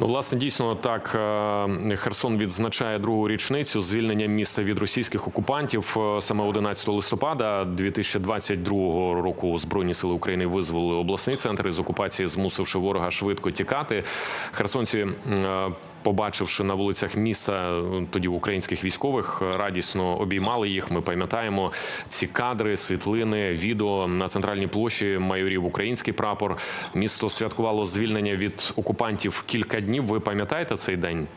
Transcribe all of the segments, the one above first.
Ну, власне, дійсно так. е, Херсон відзначає другу річницю звільнення міста від російських окупантів. Е, Саме 11 листопада 2022 року Збройні сили України визволили обласний центр із окупації, змусивши ворога швидко тікати. Херсонці. Побачивши на вулицях міста е, тоді українських військових, е, радісно обіймали їх. Ми пам'ятаємо ці кадри, світлини, відео на центральній площі майорів український прапор. Місто святкувало звільнення від окупантів кілька днів. Ви пам'ятаєте цей день?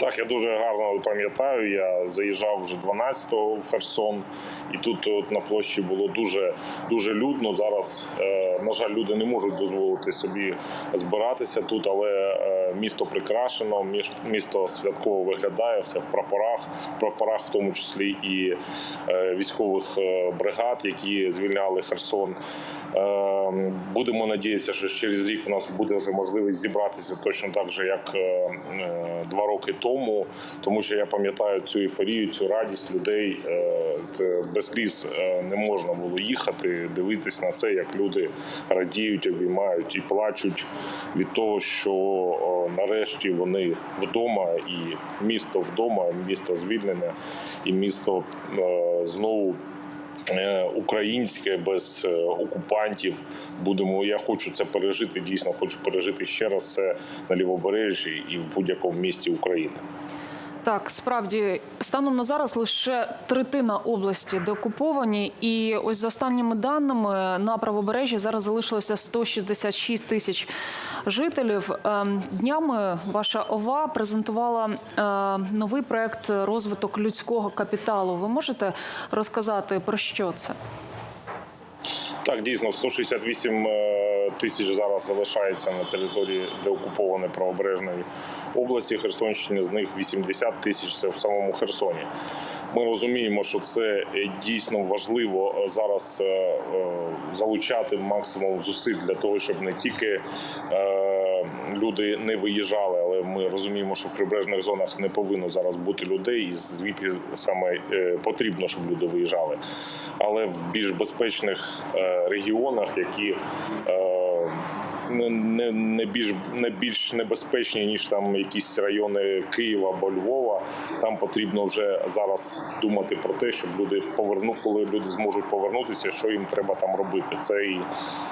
Так, я дуже гарно пам'ятаю. Я заїжджав вже 12-го в Херсон, і тут от на площі було дуже дуже людно. Зараз, е, на жаль, люди не можуть дозволити собі збиратися тут, але е, місто прикрашено, місто святково виглядає, все в прапорах, в прапорах, в тому числі і е, військових бригад, які звільняли Херсон. Будемо надіятися, що через рік в нас буде вже можливість зібратися точно так же, як два роки тому, тому що я пам'ятаю цю ейфорію, цю радість людей. Е, Це без сліз е, не можна було їхати, дивитись на це, як люди радіють, обіймають і плачуть від того, що е, нарешті вони вдома, і місто вдома, місто звільнене, і місто знову українське без е, окупантів. Будемо. Я хочу це пережити. Дійсно, хочу пережити ще раз це на лівобережжі і в будь-якому місті України. Так, справді станом на зараз лише третина області деокуповані, і ось за останніми даними на правобережжі зараз залишилося 166 тисяч жителів. Ем, Днями ваша ова презентувала е, новий проект розвиток людського капіталу. Ви можете розказати про що це? Так, дійсно, 168 е, тисяч зараз залишається на території деокупованої правобережної області Херсонщини. З них 80 тисяч це в самому Херсоні. Ми розуміємо, що це е, дійсно важливо е, зараз е, залучати максимум зусиль для того, щоб не тільки люди не виїжджали, але ми розуміємо, що в прибережних зонах не повинно зараз бути людей, і звідти саме потрібно, щоб люди виїжджали. Але в більш безпечних регіонах, які не, не, не більш не більш небезпечні ніж там якісь райони Києва або Львова. Там потрібно вже зараз думати про те, щоб люди поверну, коли люди зможуть повернутися, що їм треба там робити. Це і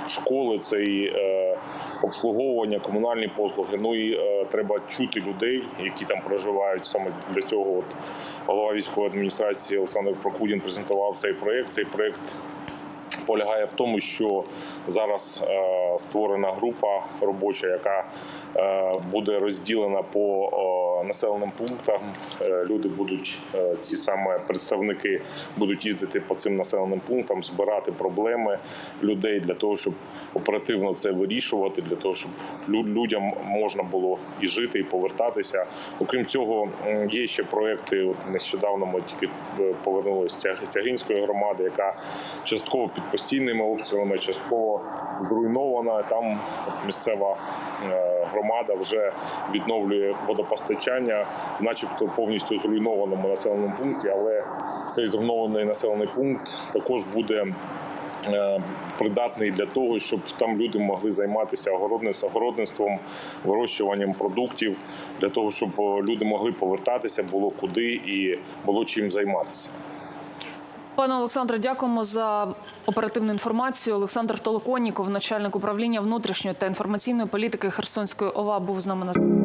школи, це і е, обслуговування, комунальні послуги. Ну і е, треба чути людей, які там проживають. Саме для цього от голова військової адміністрації Олександр Прокудін презентував цей проект. Цей проект полягає в тому, що зараз е, створена група робоча, яка е, буде розділена по населеним пунктам. Е, люди будуть е, ці саме представники будуть їздити по цим населеним пунктам, збирати проблеми людей для того, щоб оперативно це вирішувати, для того, щоб людям можна було і жити, і повертатися. Окрім цього, є ще проекти. От нещодавно ми тільки е, повернулися з Тягинської громади, яка частково під постійними обстрілами, частково зруйнована. Там місцева громада вже відновлює водопостачання, начебто повністю зруйнованому населеному пункті, але цей зруйнований населений пункт також буде. е, Придатний для того, щоб там люди могли займатися огородництвом, вирощуванням продуктів, для того, щоб е, люди могли повертатися, було куди і було чим займатися. Пане Олександре, дякуємо за оперативну інформацію. Олександр Толоконіков, начальник управління внутрішньої та інформаційної політики Херсонської ОВА, був з нами на